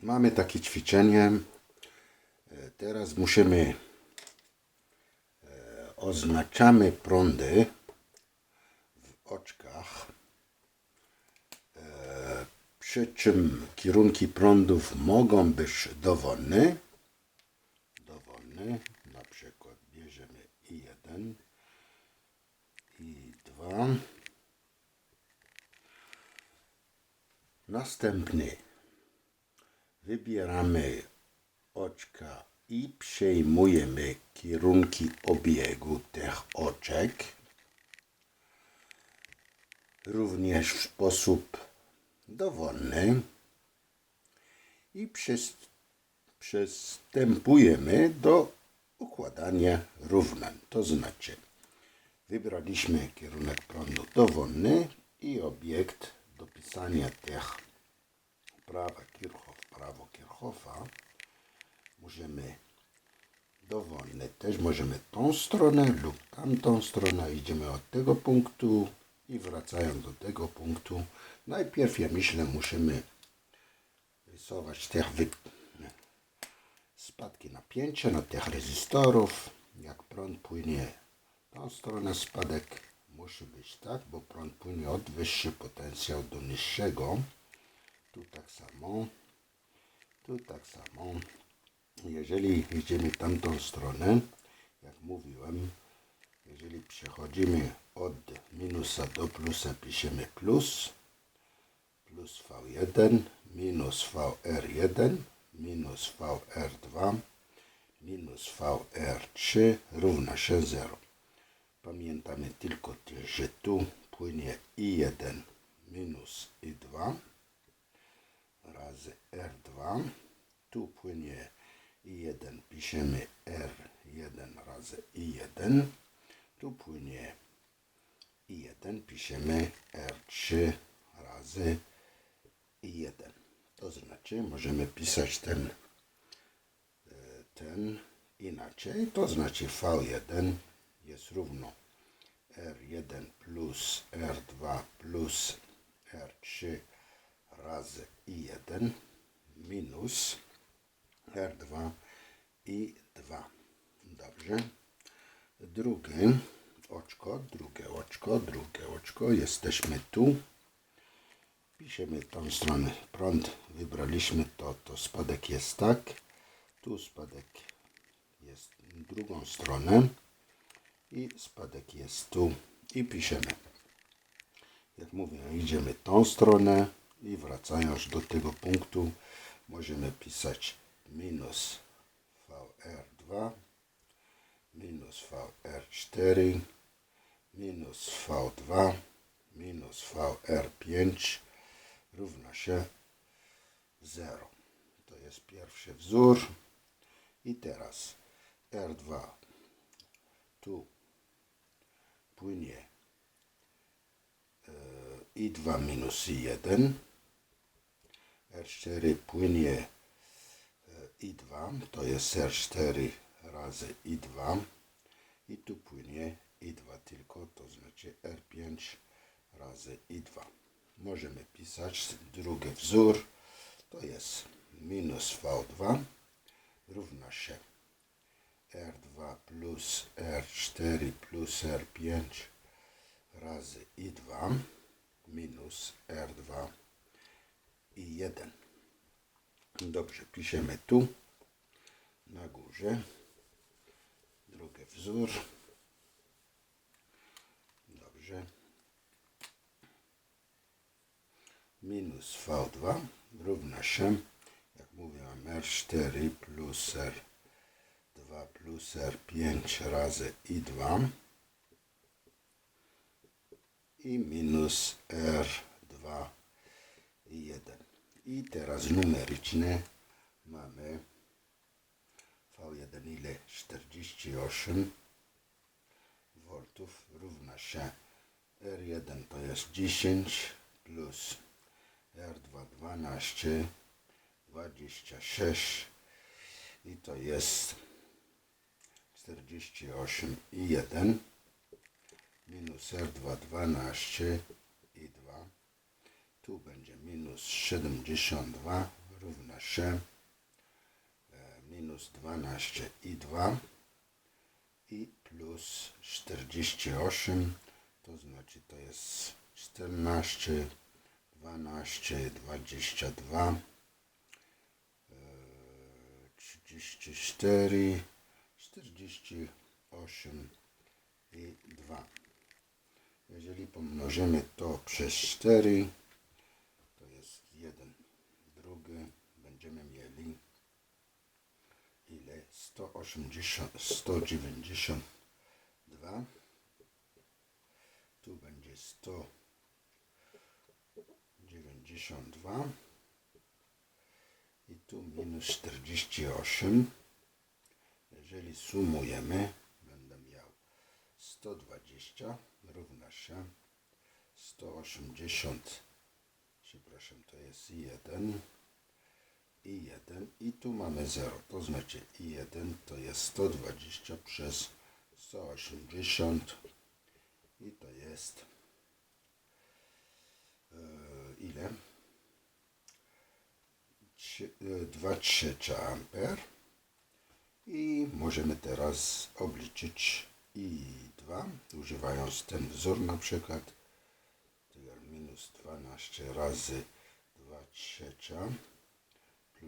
mamy takie ćwiczenie. E, Teraz musimy e, oznaczamy prądy w oczkach. E, Przy czym kierunki prądów mogą być dowolne. Dowolne. Na przykład bierzemy i1 i 2. Następny wybieramy oczka i przejmujemy kierunki obiegu tych oczek. Również w sposób dowolny i przys- przystępujemy do układania równań. To znaczy wybraliśmy kierunek prądu dowolny i obiekt do pisania tych prawa Kirchhoff, Kirchhoffa możemy dowolne też możemy tą stronę lub tamtą stronę. Idziemy od tego punktu i wracając do tego punktu. Najpierw ja myślę musimy rysować wy... spadki napięcia na tych rezystorów. Jak prąd płynie tą stronę spadek musi być tak bo prąd płynie od wyższy potencjał do niższego. Tu tak samo tu tak samo jeżeli idziemy tamtą stronę, jak mówiłem, jeżeli przechodzimy od minusa do plusa, piszemy plus, plus V1, minus VR1, minus VR2, minus VR3 równa się 0. Pamiętamy tylko że tu płynie I1 minus I2 razy R2. Tu płynie I1, piszemy R1 razy I1. Tu płynie I1, piszemy R3 razy I1. To znaczy możemy pisać ten, e, ten inaczej. To znaczy V1 jest równo R1 plus R2 plus R3 razy I1 minus R2 i 2. Dobrze. Drugie oczko, drugie oczko, drugie oczko. Jesteśmy tu. Piszemy tą stronę. Prąd wybraliśmy to, to spadek jest tak. Tu spadek jest drugą stronę. I spadek jest tu. I piszemy. Jak mówię, idziemy tą stronę i wracając do tego punktu możemy pisać minus VR2 minus VR4 minus V2 minus VR5 równa się 0. To jest pierwszy wzór. I teraz R2 tu płynie e, I2 minus I1 R4 płynie e, I2, to jest R4 razy I2 i tu płynie I2 tylko, to znaczy R5 razy I2. Możemy pisać drugi wzór, to jest minus V2 równa się R2 plus R4 plus R5 razy I2 minus R2 i 1. Dobrze, piszemy tu na górze. Drugi wzór. Dobrze. Minus V2 równa się, jak mówiłem, R4 plus R2 plus R5 razy I2 i minus R2 i 1. I teraz numeryczne mamy V1 ile? 48 voltów równa się R1 to jest 10 plus R2 12 26 i to jest 48 i 1 minus R2 12 i 2 tu będzie minus 72 równa się e, minus 12 i 2 i plus 48 to znaczy to jest 14 12 22 e, 34 48 i 2 jeżeli pomnożymy to przez 4 to jest 1 drugi będziemy mieli ile 180 192 tu będzie 192 i tu minus 48 jeżeli sumujemy będę miał 120 równa się 180 przepraszam to jest 1 i 1 i tu mamy 0 to znaczy i 1 to jest 120 przez 180 i to jest e, ile? 2 trzecia amper. I możemy teraz obliczyć i 2 używając ten wzór na przykład. Minus 12 razy 2 trzecia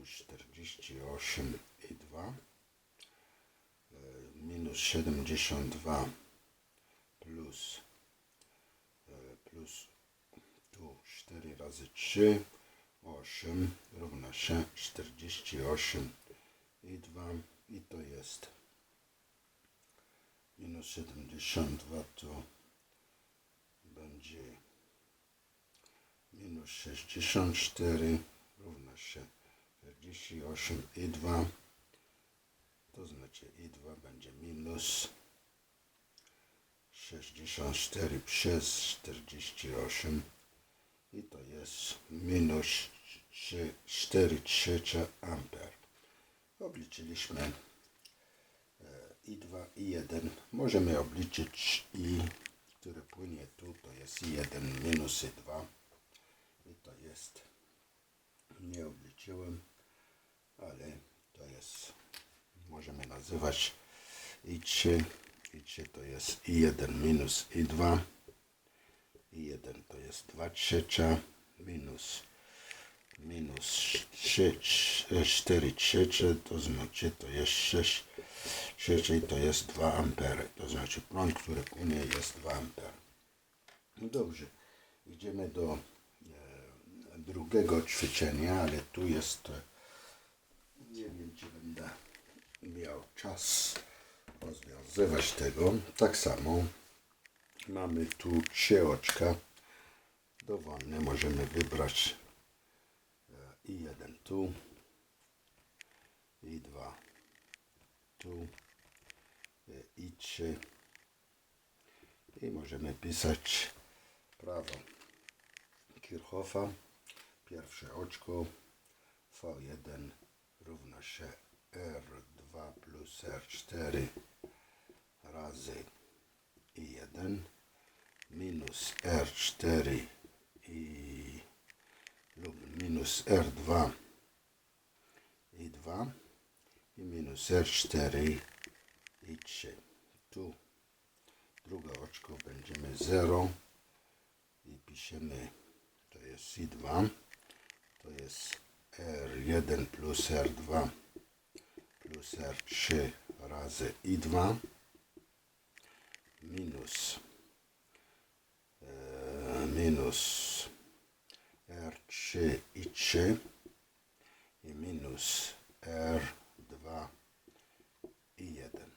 48 i 2 e, minus 72 plus e, plus tu 4 razy 3 8 równa się 48 i 2 i to jest minus 72 to będzie minus 64 równa się 48 i 2 to znaczy i 2 będzie minus 64 przez 48 i to jest minus 4 trzecie amper. Obliczyliśmy e, i 2 i 1 możemy obliczyć i które płynie tu to jest i 1 minus i 2 i to jest nie obliczyłem ale to jest możemy nazywać i 3 i 3 to jest i 1 minus i 2 i 1 to jest 2 trzecia minus minus 3, 4 trzecie, to znaczy to jest 6 trzeciej, to jest 2 ampery. To znaczy prąd, który płynie jest 2 ampery. No dobrze, idziemy do e, drugiego ćwiczenia, ale tu jest, e, nie wiem czy będę miał czas rozwiązywać tego. Tak samo mamy tu trzy oczka dowolne, możemy wybrać i jeden tu i dwa tu i trzy. I możemy pisać prawo Kirchhoffa. Pierwsze oczko V1 równa się R2 plus R4 razy I1 minus R4 i lub minus R2 i 2 i minus R4 i 3. Tu drugie oczko będziemy 0 i piszemy to jest I2 to jest R1 plus R2 plus R3 razy I2 minus e, minus R3 i 3 i minus R2 i 1.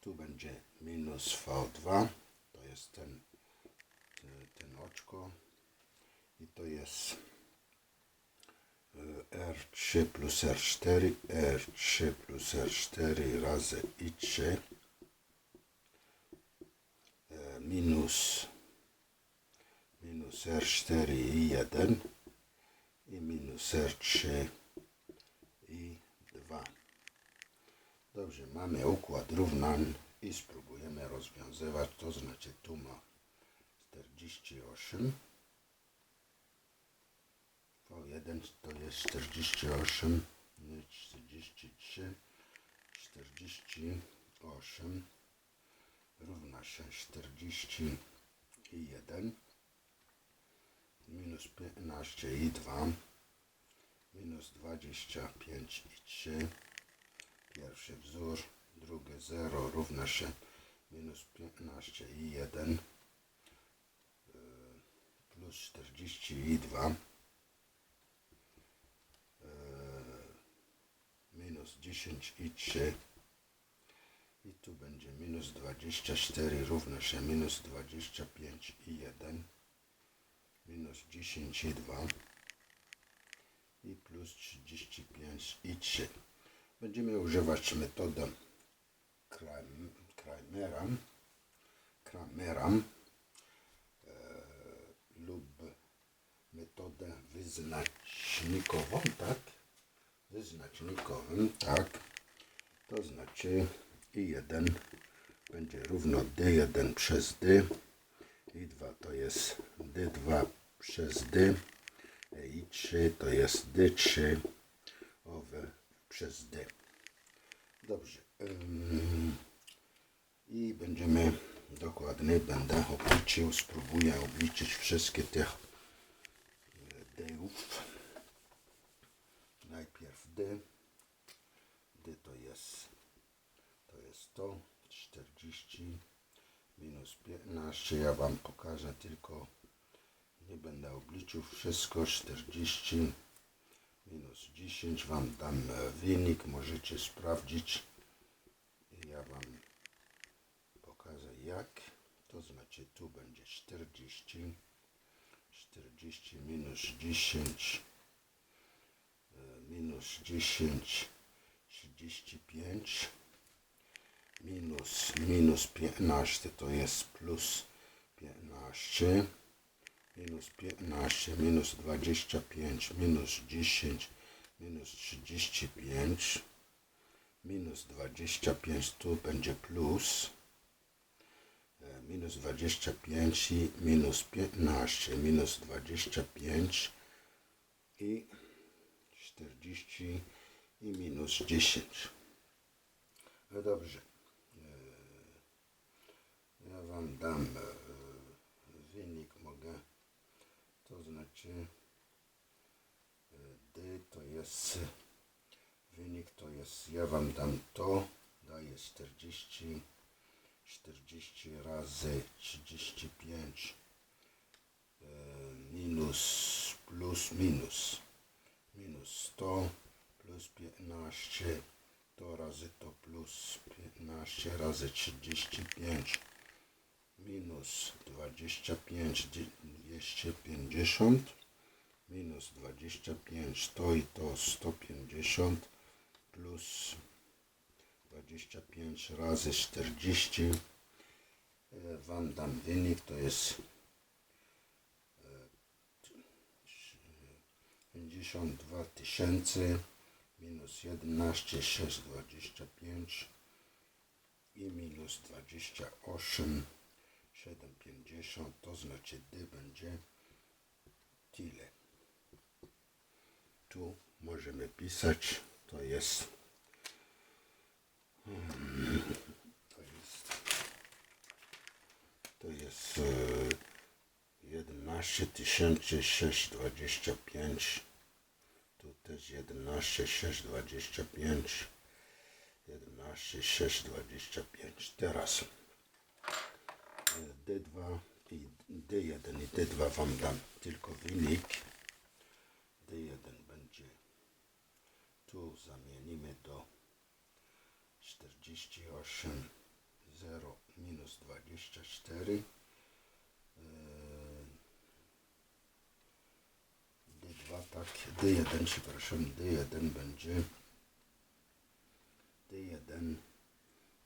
Tu będzie minus V2, to jest ten, ten oczko. I to jest e, R3 plus R4, R3 plus R4 razy I3 e, minus minus R4 i 1 i minus R3 i 2. Dobrze, mamy układ równań i spróbujemy rozwiązywać. To znaczy tu ma 48 V1 1 to jest 48, nie, 43, 48 równa się 41 minus 15 i 2 minus 25 i 3 pierwszy wzór drugie 0 równa się minus 15 i 1 y, plus 42 y, minus 10 i 3 i tu będzie minus 24 równa się minus 25 i 1 minus 10 i 2 i plus 35 i 3. Będziemy używać metodę Kram- Kramera, Kramera e, lub metodę wyznacznikową, tak? Wyznacznikowym, tak. To znaczy i1 będzie równo d1 przez d i 2 to jest d2 przez d i 3 to jest d3 owe przez d. Dobrze. I będziemy dokładnie, będę obliczył, spróbuję obliczyć wszystkie tych e, d-ów. D. d to jest to jest to 40 minus 15 ja wam pokażę tylko nie będę obliczył wszystko 40 minus 10 wam dam wynik możecie sprawdzić. I ja wam pokażę jak to znaczy tu będzie 40 40 minus 10 e, minus 10 35 minus minus 15 to jest plus 15 minus 15 minus 25 minus 10 minus 35 minus 25 tu będzie plus e, minus 25 i minus 15 minus 25 i 40 i minus 10 no dobrze. Ja wam dam e, wynik, mogę, to znaczy e, D to jest, wynik to jest, ja wam dam to, daje 40, 40 razy 35 e, minus, plus, minus, minus 100 plus 15 to razy to plus 15 razy 35 minus 25 dzie- 250 minus 25 to i to 150 plus 25 razy 40 e, wam dam wynik to jest 52 tysięcy minus 11 625 i minus 28 7,50 to znaczy D będzie tyle. Tu możemy pisać, to jest mm, to jest to jest e, 11 625 tu też 11 625 11 625 teraz. D2 i D1 i D2 wam dam tylko wynik. D1 będzie. Tu zamienimy do 48 0 minus 24 Yy, D2 tak, D1 przepraszam, D1 będzie D1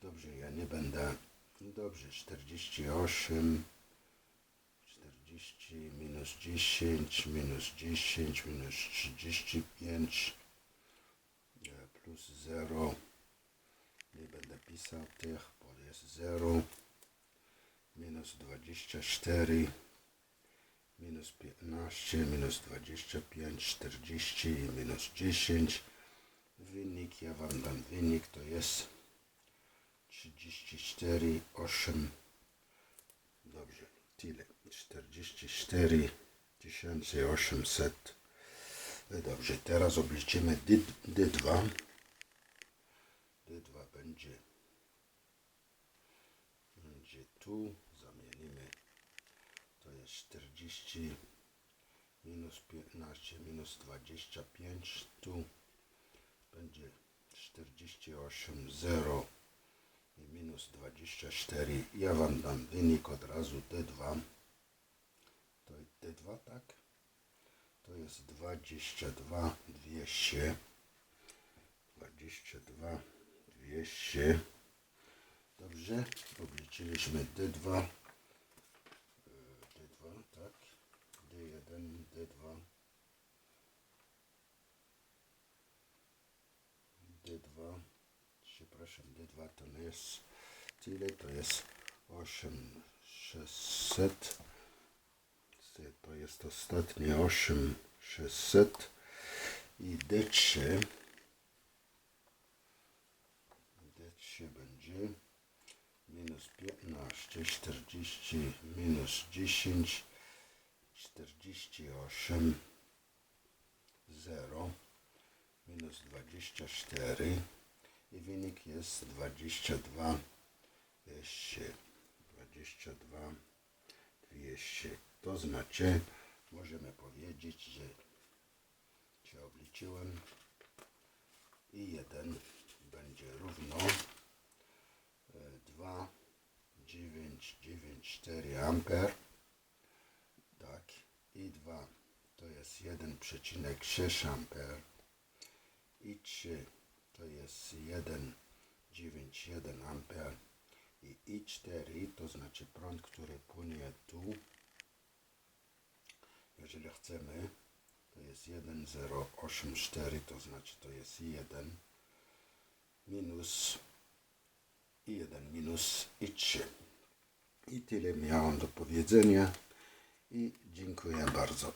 Dobrze, ja nie będę. Dobrze, 48, 40 minus 10, minus 10, minus 35, e, plus 0. Nie będę pisał tych, bo jest 0. Minus 24, minus 15, minus 25, 40 i minus 10. Wynik, ja Wam dam wynik, to jest 34, 8, dobrze, tyle, 44 800. Dobrze, teraz obliczymy D, D2. D2 będzie, będzie tu, zamienimy, 40 minus 15 minus 25, tu będzie 48, 0 i minus 24. Ja Wam dam wynik od razu D2. To D2, tak? To jest 22 200. 22 200. Dobrze, obliczyliśmy D2. E, D2, tak? D1, D2. D2, przepraszam, D2 to nie jest. Tyle, to jest 8600. To jest ostatnie 8600 i D3 D3 będzie minus 15, 40, minus 10, 48, 0, minus 24 i wynik jest 22, 200, 22, 200. To znaczy, możemy powiedzieć, że się obliczyłem i 1 będzie równo e, 2, 9, 9, 4 amper. I 2 to jest 1,6 amper. I 3 to jest 1,91 amper. I I4 to znaczy prąd, który płynie tu. Jeżeli chcemy, to jest 1,084, to znaczy to jest 1 minus i 1 minus i 3. I tyle miałam do powiedzenia i dziękuję bardzo.